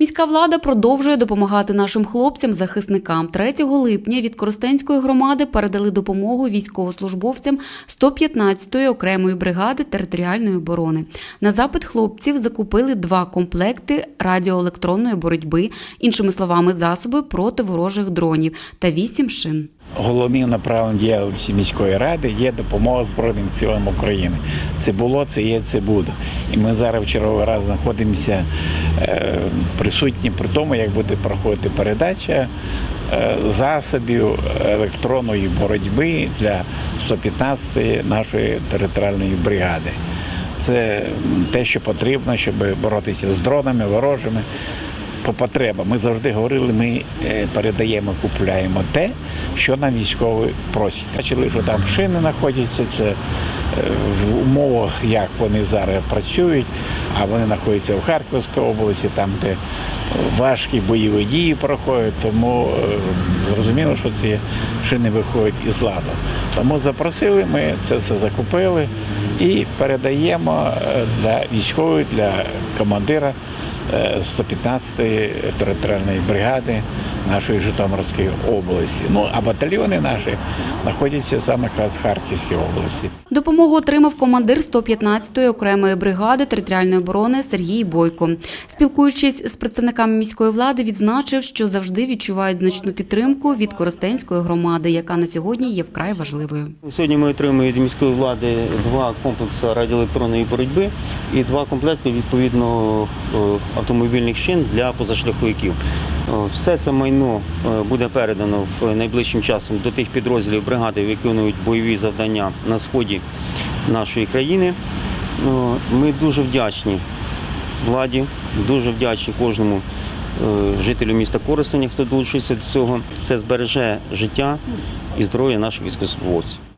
Міська влада продовжує допомагати нашим хлопцям-захисникам. 3 липня від Коростенської громади передали допомогу військовослужбовцям 115-ї окремої бригади територіальної оборони. На запит хлопців закупили два комплекти радіоелектронної боротьби, іншими словами, засоби проти ворожих дронів та вісім шин. Головним направленням діяльності міської ради є допомога Збройним силам України. Це було, це є, це буде. І ми зараз в черговий раз знаходимося е, присутні при тому, як буде проходити передача е, засобів електронної боротьби для 115-ї нашої територіальної бригади. Це те, що потрібно, щоб боротися з дронами, ворожими по потребам. Ми завжди говорили, ми е, передаємо, купуємо те, що нам військові просять. Бачили, що там шини знаходяться, це е, в умовах, як вони зараз працюють, а вони знаходяться в Харківській області, там, де важкі бойові дії проходять, тому е, зрозуміло, що ці шини виходять із ладу. Тому запросили, ми це все закупили і передаємо е, для військових, для командира. 115-ї територіальної бригади нашої Житомирської області. Ну а батальйони наші знаходяться саме якраз в Харківській області. Допомогу отримав командир 115-ї окремої бригади територіальної оборони Сергій Бойко. Спілкуючись з представниками міської влади, відзначив, що завжди відчувають значну підтримку від Коростенської громади, яка на сьогодні є вкрай важливою. Сьогодні ми отримуємо від міської влади два комплекси радіоелектронної боротьби і два комплекти відповідно е, автомобільних шин для позашляховиків. Е, Все це майно е, буде передано в найближчим часом до тих підрозділів бригади, які виконують бойові завдання на сході нашої країни. Ми дуже вдячні владі, дуже вдячні кожному е, жителю міста Корисення, хто долучився до цього. Це збереже життя і здоров'я наших військовослужбовців.